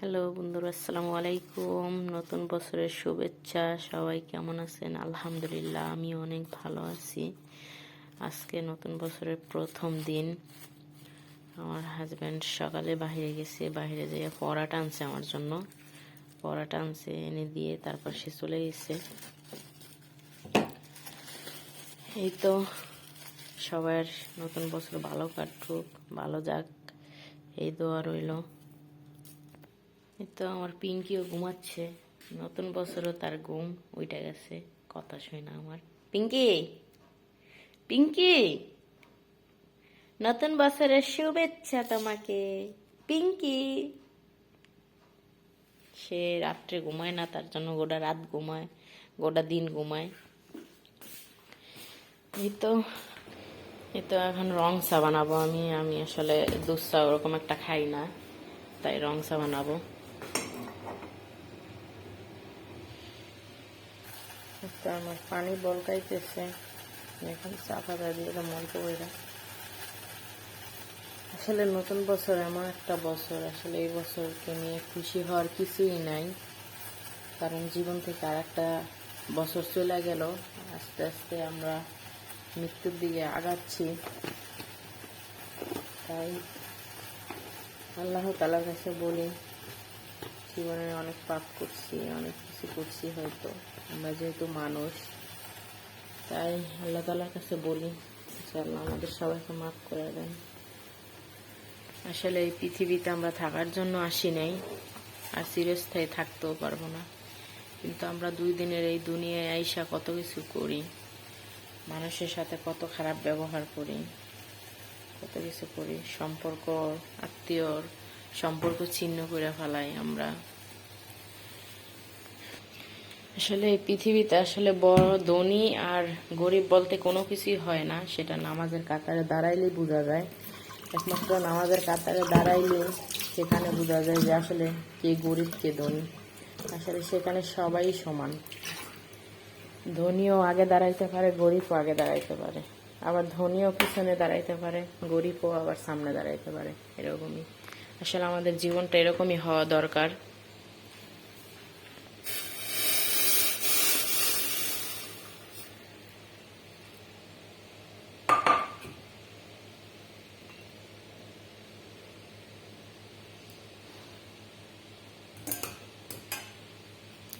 Hello বন্ধুরা, আসসালামু আলাইকুম। নতুন বছরের শুভেচ্ছা, সবাই কেমন আছেন? আলহামদুলিল্লাহ, আমি অনেক ভালো আছি। আজকে নতুন বছরের প্রথম দিন। আমার হাজব্যান্ড সকালে বাইরে গেছে, বাইরে যেয়ে পরাটা আনছে আমার জন্য। পরাটা আনছে, এনে দিয়ে তারপর সে চলে গেছে। এই তো সবার নতুন বছর ভালো কাটুক, ভালো যাক। এই দোয়া রইল। তো আমার পিঙ্কিও ঘুমাচ্ছে। নতুন বছরও তার ঘুম উইটা গেছে। কথা শুই না আমার। পিঙ্কি! পিঙ্কি! নতুন বছরের শুভেচ্ছা তোমাকে। পিঙ্কি! সে রাত্রে ঘুমায় না, তার জন্য গোটা রাত ঘুমায়, গোটা দিন ঘুমায়। এই তো এই তো এখন রং চা বানাবো আমি। আমি আসলে দুধ চা ওরকম একটা খাই না, তাই রং চা বানাবো। তো আমার পানি বলকাইতেছে। এখন চা পাতা দিয়ে মন্ত্র করে আসলে নতুন বছর এমন একটা বছর, আসলে এই বছরকে নিয়ে খুশি হওয়ার কিছুই নাই। কারণ জীবন থেকে আর একটা বছর চলে গেল, আস্তে আস্তে আমরা মৃত্যুর দিকে আগাচ্ছি। তাই আল্লাহ তালার কাছে বলি, জীবনে অনেক পাপ করছি, অনেক কিছু করছি হয়তো। আমরা যেহেতু মানুষ, তাই আল্লাহ তালার কাছে বলি আল্লাহ আমাদের সবাইকে মাফ করে দেন। আসলে এই পৃথিবীতে আমরা থাকার জন্য আসি নাই, আর চিরস্থায়ী থাকতেও পারব না। কিন্তু আমরা দুই দিনের এই দুনিয়ায় আইসা কত কিছু করি, মানুষের সাথে কত খারাপ ব্যবহার করি, কত কিছু করি, সম্পর্ক, আত্মীয়র সম্পর্ক ছিন্ন করে ফেলাই আমরা। আসলে পৃথিবীতে আসলে বড়, ধনী আর গরিব বলতে কোনো কিছুই হয় না। সেটা নামাজের কাতারে দাঁড়াইলেই বোঝা যায়। একমাত্র নামাজের কাতারে দাঁড়াইলে সেখানে বোঝা যায় যে আসলে কে গরিব, কে ধনী। আসলে সেখানে সবাই সমান। ধনীও আগে দাঁড়াইতে পারে, গরিবও আগে দাঁড়াইতে পারে। আবার ধনীও পিছনে দাঁড়াইতে পারে, গরিবও আবার সামনে দাঁড়াইতে পারে, এরকমই। আসলে আমাদের জীবনটা এরকমই হওয়া দরকার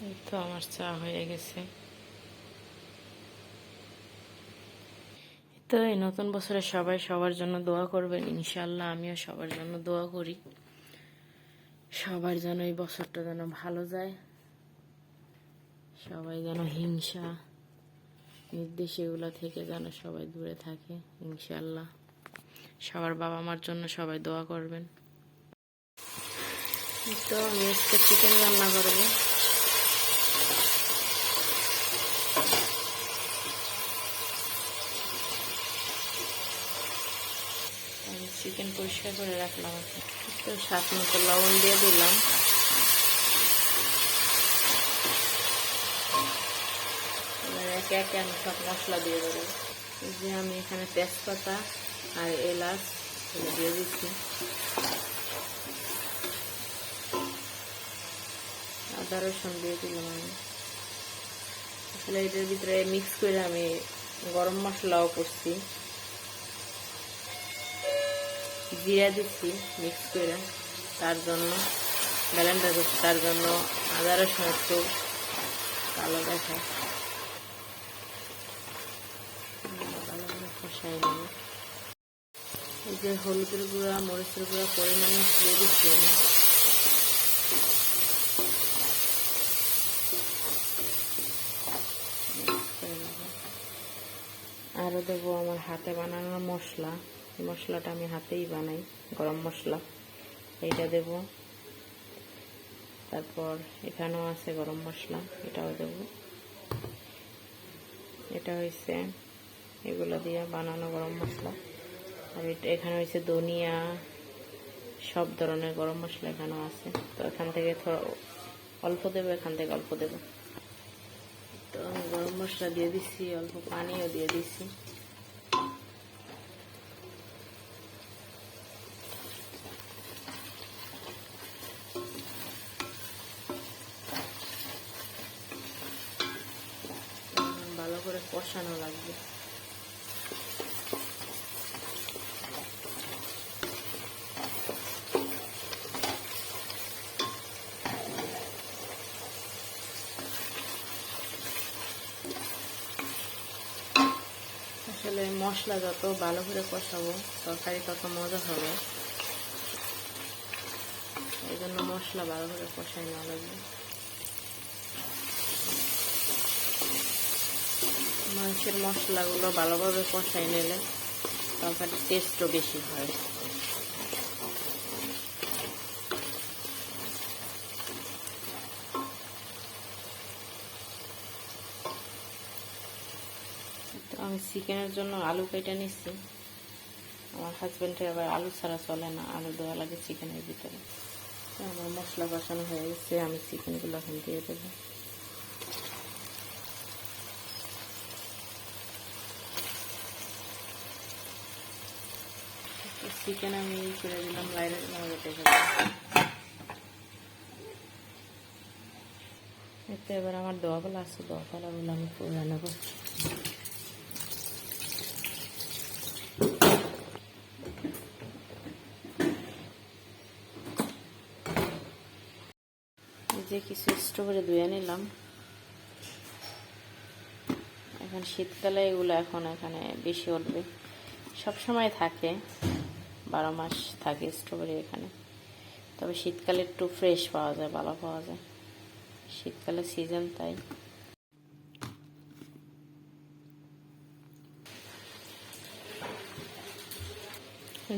এই তো আমার চা হয়ে গেছে। তো এই নতুন বছরে সবাই সবার জন্য দোয়া করবেন ইনশাল্লাহ আমিও সবার জন্য দোয়া করি। সবার যেন এই বছরটা যেন ভালো যায়। সবাই যেন হিংসা নির্দেশ এগুলো থেকে যেন সবাই দূরে থাকে ইনশাল্লাহ সবার বাবা মার জন্য সবাই দোয়া করবেন। তো আমি চিকেন রান্না করব আমি চিকেন পরিষ্কার করে রাখলাম তো সাত মতো লবণ দিয়ে দিলাম। এবার একে একে আমি সব মশলা দিয়ে দেবো। যে আমি এখানে তেজপাতা আর এলাচ দিয়ে দিচ্ছি। আদা রসুন দিয়ে দিলাম আমি। আসলে এটার ভিতরে মিক্স করে আমি গরম মশলাও করছি। জিরা দিচ্ছি মিক্স করে। তার জন্য ব্যালেন্ডার করছি। তার জন্য আদা, রসুন একটু কালো নেব। এই যে হলুদের গুঁড়া, মরিচের গুঁড়া পরিমাণে দিয়ে দিচ্ছি আমি। আরও দেবো আমার হাতে বানানো মশলা। মশলাটা আমি হাতেই বানাই, গরম মশলা। এইটা দেব। তারপর এখানেও আছে গরম মশলা, এটাও দেব। এটা হয়েছে এগুলো দিয়ে বানানো গরম মশলা। আর এখানে হয়েছে ধনিয়া, সব ধরনের গরম মশলা এখানেও আছে। তো এখান থেকে অল্প দেবো, এখান থেকে অল্প দেবো। তো আমি গরম মশলা দিয়ে দিচ্ছি অল্প পানিও দিয়ে দিচ্ছি কষানো লাগবে আসলে মশলা যত ভালো করে কষাবো, তরকারি তত মজা হবে। এই জন্য মশলা ভালো করে কষাই নেওয়া লাগবে। মাংসের মশলাগুলো ভালোভাবে কষাই নিলে তরকারির টেস্টও বেশি হয় তো আমি চিকেনের জন্য আলু কেটে নিচ্ছি আমার হাজব্যান্ডের আবার আলু ছাড়া চলে না, আলু দেওয়া লাগে চিকেনের ভিতরে। আমার মশলা কষানো হয়ে গেছে, আমি চিকেনগুলো এখন দিয়ে দেবো। চিকেন আমি করে দিলাম মধ্যে এতে এবার আমার দোয়াগুলো আছে, দোয়াগুলো আমি করে নেব। যে কিছু স্ট্রবেরি ধুয়ে নিলাম। এখন শীতকালে এগুলো এখন এখানে বেশি উঠবে সব সময় থাকে, বারো মাস থাকে স্ট্রবেরি এখানে। তবে শীতকালে একটু ফ্রেশ পাওয়া যায়, ভালো পাওয়া যায়। শীতকালে সিজন তাই।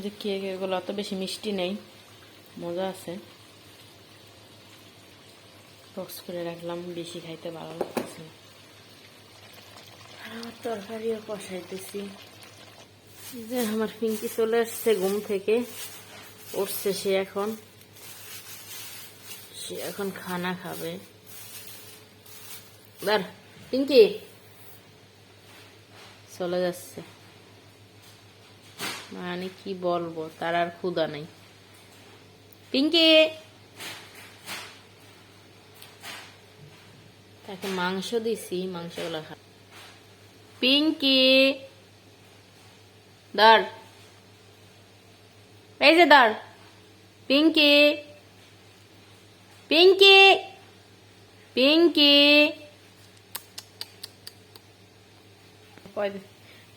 যে কেক এগুলো অত বেশি মিষ্টি নেই। মজা আছে। বক্স করে রাখলাম বেশি খাইতে ভালো লাগতেছে আর আমার তরকারিও কষাইতেছি। যে আমার পিঙ্কি চলে আসছে ঘুম থেকে উঠছে সে এখন। সে এখন খানা খাবে। দাঁড় পিঙ্কি। চলে যাচ্ছে। মানে কি বলব তার আর ক্ষুদা নেই। পিঙ্কি! তাকে মাংস দিছি, মাংসগুলো খা পিঙ্কি! দাঁড়। এই যে দাঁড়। পিঙ্কি! পিঙ্কি! পিঙ্কি!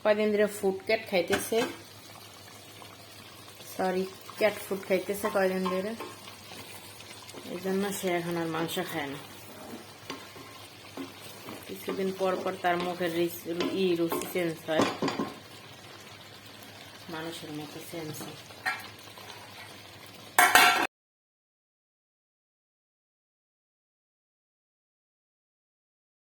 কয়দিন ধরে ফুড ক্যাট খাইতেছে। সরি ক্যাট ফুড খাইতেছে কয়দিন ধরে। এই জন্য সে এখন আর মাংস খায় না। কিছুদিন পর পর তার মুখের ই রুচি চেঞ্জ হয়। মানুষের মতো চেঞ্জ হয়।